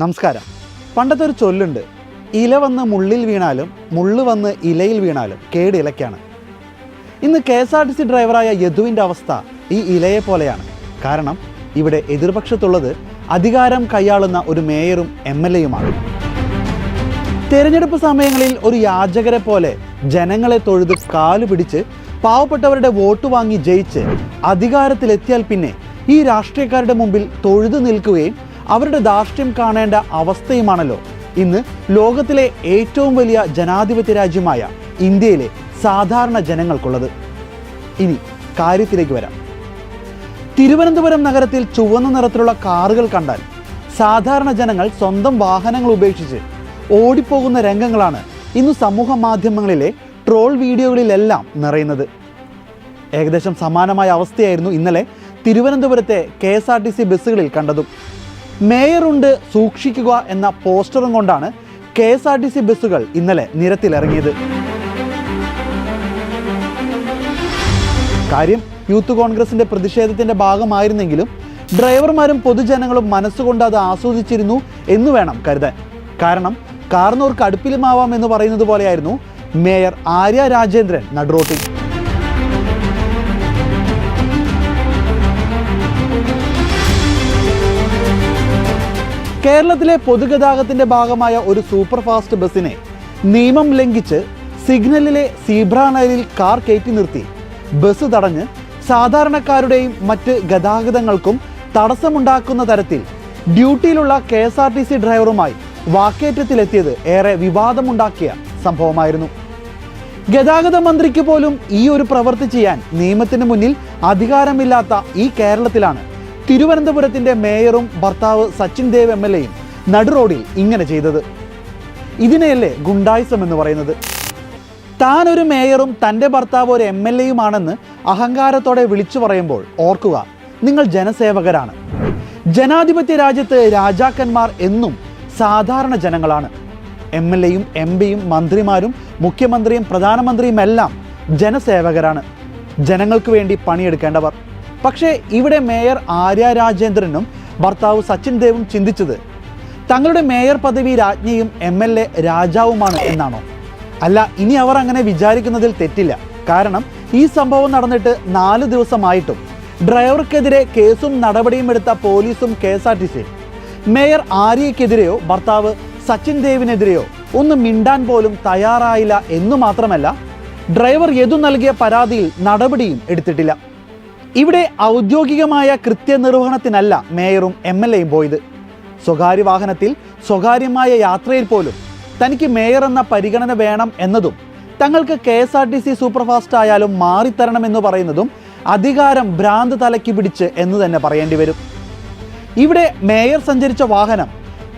നമസ്കാരം. പണ്ടത്തെ ഒരു ചൊല്ലുണ്ട് ഇല വന്ന് മുള്ളിൽ വീണാലും മുള്ള് വന്ന് ഇലയിൽ വീണാലും കേട് ഇലയ്ക്കാണ്. ഇന്ന് K S R T C ഡ്രൈവറായ യദുവിന്റെ അവസ്ഥ ഈ ഇലയെ പോലെയാണ്. കാരണം ഇവിടെ എതിർപക്ഷത്തുള്ളത് അധികാരം കൈയാളുന്ന ഒരു മേയറും എം എൽ എയുമാണ്. തെരഞ്ഞെടുപ്പ് സമയങ്ങളിൽ ഒരു യാചകരെ പോലെ ജനങ്ങളെ തൊഴുത് കാലു പിടിച്ച് പാവപ്പെട്ടവരുടെ വോട്ട് വാങ്ങി ജയിച്ച് അധികാരത്തിലെത്തിയാൽ പിന്നെ ഈ രാഷ്ട്രീയക്കാരുടെ മുമ്പിൽ തൊഴുതു നിൽക്കുകയും അവരുടെ ധാർഷ്ട്യം കാണേണ്ട അവസ്ഥയുമാണല്ലോ. ഇന്ന് ലോകത്തിലെ ഏറ്റവും വലിയ ജനാധിപത്യ രാജ്യമായ ഇന്ത്യയിലെ സാധാരണ ജനങ്ങൾക്കുള്ളത്. ഇനി കാര്യത്തിലേക്ക് വരാം. തിരുവനന്തപുരം നഗരത്തിൽ ചുവന്ന നിറത്തിലുള്ള കാറുകൾ കണ്ടാൽ സാധാരണ ജനങ്ങൾ സ്വന്തം വാഹനങ്ങൾ ഉപേക്ഷിച്ച് ഓടിപ്പോകുന്ന രംഗങ്ങളാണ് ഇന്ന് സമൂഹ മാധ്യമങ്ങളിലെ ട്രോൾ വീഡിയോകളിലെല്ലാം നിറയുന്നത്. ഏകദേശം സമാനമായ അവസ്ഥയായിരുന്നു ഇന്നലെ തിരുവനന്തപുരത്തെ K S R T C ബസ്സുകളിൽ കണ്ടതും. മേയറുണ്ട് സൂക്ഷിക്കുക എന്ന പോസ്റ്ററും കൊണ്ടാണ് K S R T C ബസ്സുകൾ ഇന്നലെ നിരത്തിലിറങ്ങിയത്. കാര്യം യൂത്ത് കോൺഗ്രസിന്റെ പ്രതിഷേധത്തിന്റെ ഭാഗമായിരുന്നെങ്കിലും ഡ്രൈവർമാരും പൊതുജനങ്ങളും മനസ്സുകൊണ്ട് അത് ആസ്വദിച്ചിരുന്നു എന്ന് വേണം കരുതാൻ. കാരണം കാർന്നോർക്ക് അടുപ്പിലുമാവാം എന്ന് പറയുന്നത് പോലെയായിരുന്നു മേയർ ആര്യ രാജേന്ദ്രൻ നടുറോട്ടിൽ. കേരളത്തിലെ പൊതുഗതാഗതത്തിന്റെ ഭാഗമായ ഒരു സൂപ്പർ ഫാസ്റ്റ് ബസ്സിനെ നിയമം ലംഘിച്ച് സിഗ്നലിലെ സീബ്ര ലൈനിൽ കാർ കയറ്റി നിർത്തി. ബസ് തടഞ്ഞ് സാധാരണക്കാരുടെയും മറ്റ് ഗതാഗതങ്ങൾക്കും തടസ്സമുണ്ടാക്കുന്ന തരത്തിൽ ഡ്യൂട്ടിയിലുള്ള K S R T C ഡ്രൈവറുമായി വാക്കേറ്റത്തിലെത്തിയത് ഏറെ വിവാദമുണ്ടാക്കിയ സംഭവമായിരുന്നു. ഗതാഗത മന്ത്രിക്ക് പോലും ഈ ഒരു പ്രവൃത്തി ചെയ്യാൻ നിയമത്തിന് മുന്നിൽ അധികാരമില്ലാത്ത ഈ കേരളത്തിലാണ് തിരുവനന്തപുരത്തിന്റെ മേയറും ഭർത്താവ് സച്ചിൻ ദേവ് എം എൽ എയും നടുറോഡിൽ ഇങ്ങനെ ചെയ്തത്. ഇതിനെയല്ലേ ഗുണ്ടായിസം എന്ന് പറയുന്നത്? താൻ ഒരു മേയറും തന്റെ ഭർത്താവ് ഒരു എം എൽ എയുമാണെന്ന് അഹങ്കാരത്തോടെ വിളിച്ചു പറയുമ്പോൾ ഓർക്കുക നിങ്ങൾ ജനസേവകരാണ്. ജനാധിപത്യ രാജ്യത്ത് രാജാക്കന്മാർ എന്നും സാധാരണ ജനങ്ങളാണ്. എം എൽ എയും എം പിയും മന്ത്രിമാരും മുഖ്യമന്ത്രിയും പ്രധാനമന്ത്രിയും എല്ലാം ജനസേവകരാണ്. ജനങ്ങൾക്ക് വേണ്ടി പണിയെടുക്കേണ്ടവർ. പക്ഷേ ഇവിടെ മേയർ ആര്യ രാജേന്ദ്രനും ഭർത്താവ് സച്ചിൻ ദേവും ചിന്തിച്ചത് തങ്ങളുടെ മേയർ പദവി രാജ്ഞിയും എം എൽ എ രാജാവുമാണ് എന്നാണോ? അല്ല ഇനി അവർ അങ്ങനെ വിചാരിക്കുന്നതിൽ തെറ്റില്ല. കാരണം ഈ സംഭവം നടന്നിട്ട് നാല് ദിവസമായിട്ടും ഡ്രൈവർക്കെതിരെ കേസും നടപടിയും എടുത്ത പോലീസും K S R T C. Mayor ആര്യയ്ക്കെതിരെയോ ഭർത്താവ് സച്ചിൻ ദേവിനെതിരെയോ ഒന്ന് മിണ്ടാൻ പോലും തയ്യാറായില്ല എന്നു മാത്രമല്ല ഡ്രൈവർ യദു നൽകിയ പരാതിയിൽ നടപടിയും എടുത്തിട്ടില്ല. ഇവിടെ ഔദ്യോഗികമായ കൃത്യനിർവഹണത്തിനല്ല മേയറും എം എൽ എയും പോയത്. സ്വകാര്യ വാഹനത്തിൽ സ്വകാര്യമായ യാത്രയിൽ പോലും തനിക്ക് മേയർ എന്ന പരിഗണന വേണം എന്നതും തങ്ങൾക്ക് K S R T C superfast ആയാലും മാറിത്തരണമെന്ന് പറയുന്നതും അധികാരം ഭ്രാന്ത് തലയ്ക്ക് പിടിച്ച് എന്ന് തന്നെ പറയേണ്ടി വരും. ഇവിടെ മേയർ സഞ്ചരിച്ച വാഹനം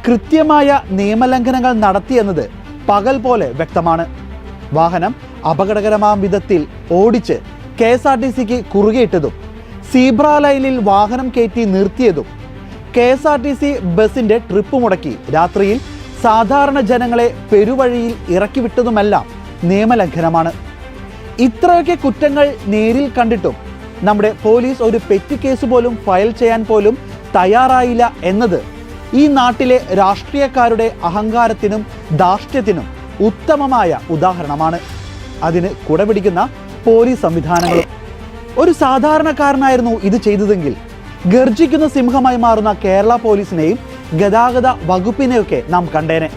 കൃത്യമായ നിയമലംഘനങ്ങൾ നടത്തിയെന്നത് പകൽ പോലെ വ്യക്തമാണ്. വാഹനം അപകടകരമാം വിധത്തിൽ ഓടിച്ച് കെ എസ് ആർ ടി സിക്ക് കുറുകെയിട്ടതും സീബ്ര ലൈനിൽ വാഹനം കയറ്റി നിർത്തിയതും K S R T C ബസിന്റെ ട്രിപ്പ് മുടക്കി. രാത്രിയിൽ സാധാരണ ജനങ്ങളെ പെരുവഴിയിൽ ഇറക്കി വിട്ടതുമെല്ലാം നിയമലംഘനമാണ്. ഇത്രയൊക്കെ കുറ്റങ്ങൾ നേരിൽ കണ്ടിട്ടും നമ്മുടെ പോലീസ് ഒരു പെറ്റി കേസ് പോലും ഫയൽ ചെയ്യാൻ പോലും തയ്യാറായില്ല എന്നത് ഈ നാട്ടിലെ രാഷ്ട്രീയക്കാരുടെ അഹങ്കാരത്തിനും ധാർഷ്ട്യത്തിനും ഉത്തമമായ ഉദാഹരണമാണ്. അതിന് കുടപിടിക്കുന്ന പോലീസ് സംവിധാനങ്ങളും ഒരു സാധാരണക്കാരനായിരുന്നു ഇത് ചെയ്തതെങ്കിൽ. ഗർജിക്കുന്ന സിംഹമായി മാറുന്ന കേരള പോലീസിനെയും ഗതാഗത വകുപ്പിനെയൊക്കെ നാം കണ്ടേനെ.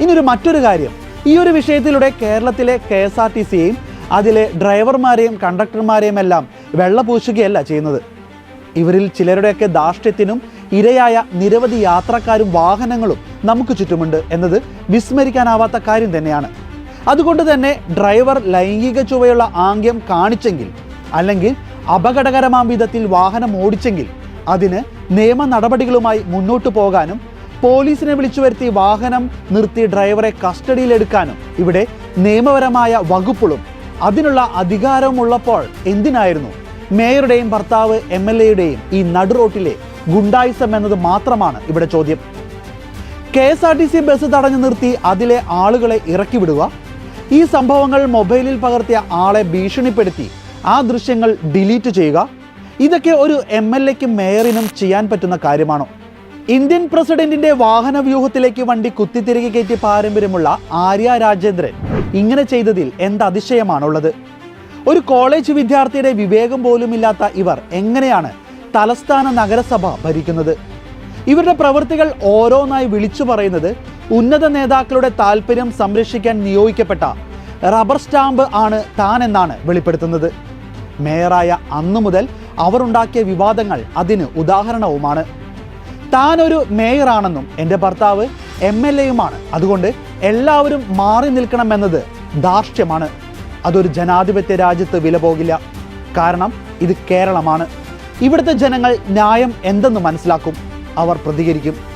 ഇനിയൊരു മറ്റൊരു കാര്യം. ഈ ഒരു വിഷയത്തിലൂടെ കേരളത്തിലെ കെ എസ് ആർ ടി സിയെയും അതിലെ ഡ്രൈവർമാരെയും കണ്ടക്ടർമാരെയും എല്ലാം വെള്ളപൂശുകയല്ല ചെയ്യുന്നത്. ഇവരിൽ ചിലരുടെയൊക്കെ ധാർഷ്ട്യത്തിനും ഇരയായ നിരവധി യാത്രക്കാരും വാഹനങ്ങളും നമുക്ക് ചുറ്റുമുണ്ട് എന്നത് വിസ്മരിക്കാനാവാത്ത കാര്യം തന്നെയാണ്. അതുകൊണ്ട് തന്നെ ഡ്രൈവർ ലൈംഗിക ചുവയുള്ള ആംഗ്യം കാണിച്ചെങ്കിൽ അല്ലെങ്കിൽ അപകടകരമാം വിധത്തിൽ വാഹനം ഓടിച്ചെങ്കിൽ അതിന് നിയമ നടപടികളുമായി മുന്നോട്ടു പോകാനും പോലീസിനെ വിളിച്ചു വരുത്തി വാഹനം നിർത്തി ഡ്രൈവറെ കസ്റ്റഡിയിലെടുക്കാനും ഇവിടെ നിയമപരമായ വകുപ്പുകളും അതിനുള്ള അധികാരവും ഉള്ളപ്പോൾ എന്തിനായിരുന്നു? മേയറുടെയും ഭർത്താവ് എം എൽ എയുടെയും ഈ നടുറോട്ടിലെ ഗുണ്ടായിസം എന്നത് മാത്രമാണ് ഇവിടെ ചോദ്യം. K S R T C bus തടഞ്ഞു നിർത്തി അതിലെ ആളുകളെ ഇറക്കി വിടുക ഈ സംഭവങ്ങൾ മൊബൈലിൽ പകർത്തിയ ആളെ ഭീഷണിപ്പെടുത്തി ആ ദൃശ്യങ്ങൾ ഡിലീറ്റ് ചെയ്യുക. ഇതൊക്കെ ഒരു എം എൽ എക്കും മേയറിനും ചെയ്യാൻ പറ്റുന്ന കാര്യമാണോ? ഇന്ത്യൻ പ്രസിഡന്റിന്റെ വാഹന വ്യൂഹത്തിലേക്ക് വണ്ടി കുത്തിത്തിരികെ കയറ്റിയ പാരമ്പര്യമുള്ള ആര്യ രാജേന്ദ്രൻ ഇങ്ങനെ ചെയ്തതിൽ എന്ത് അതിശയമാണുള്ളത്? ഒരു കോളേജ് വിദ്യാർത്ഥിയുടെ വിവേകം പോലുമില്ലാത്ത ഇവർ എങ്ങനെയാണ് തലസ്ഥാന നഗരസഭ ഭരിക്കുന്നത്? ഇവരുടെ പ്രവൃത്തികൾ ഓരോന്നായി വിളിച്ചു പറയുന്നത് ഉന്നത നേതാക്കളുടെ താല്പര്യം സംരക്ഷിക്കാൻ നിയോഗിക്കപ്പെട്ട റബ്ബർ സ്റ്റാമ്പ് ആണ് താൻ എന്നാണ് വെളിപ്പെടുത്തുന്നത്. മേയറായ അന്നു മുതൽ അവർ ഉണ്ടാക്കിയ വിവാദങ്ങൾ അതിന് ഉദാഹരണവുമാണ്. താൻ ഒരു മേയറാണെന്നും എന്റെ ഭർത്താവ് എം എൽ എയുമാണ്. അതുകൊണ്ട് എല്ലാവരും മാറി നിൽക്കണമെന്നത് ധാർഷ്ട്യമാണ്. അതൊരു ജനാധിപത്യ രാജ്യത്ത് വില പോകില്ല. കാരണം ഇത് കേരളമാണ്. ഇവിടുത്തെ ജനങ്ങൾ ന്യായം എന്തെന്ന് മനസ്സിലാക്കും. അവർ പ്രതികരിക്കും.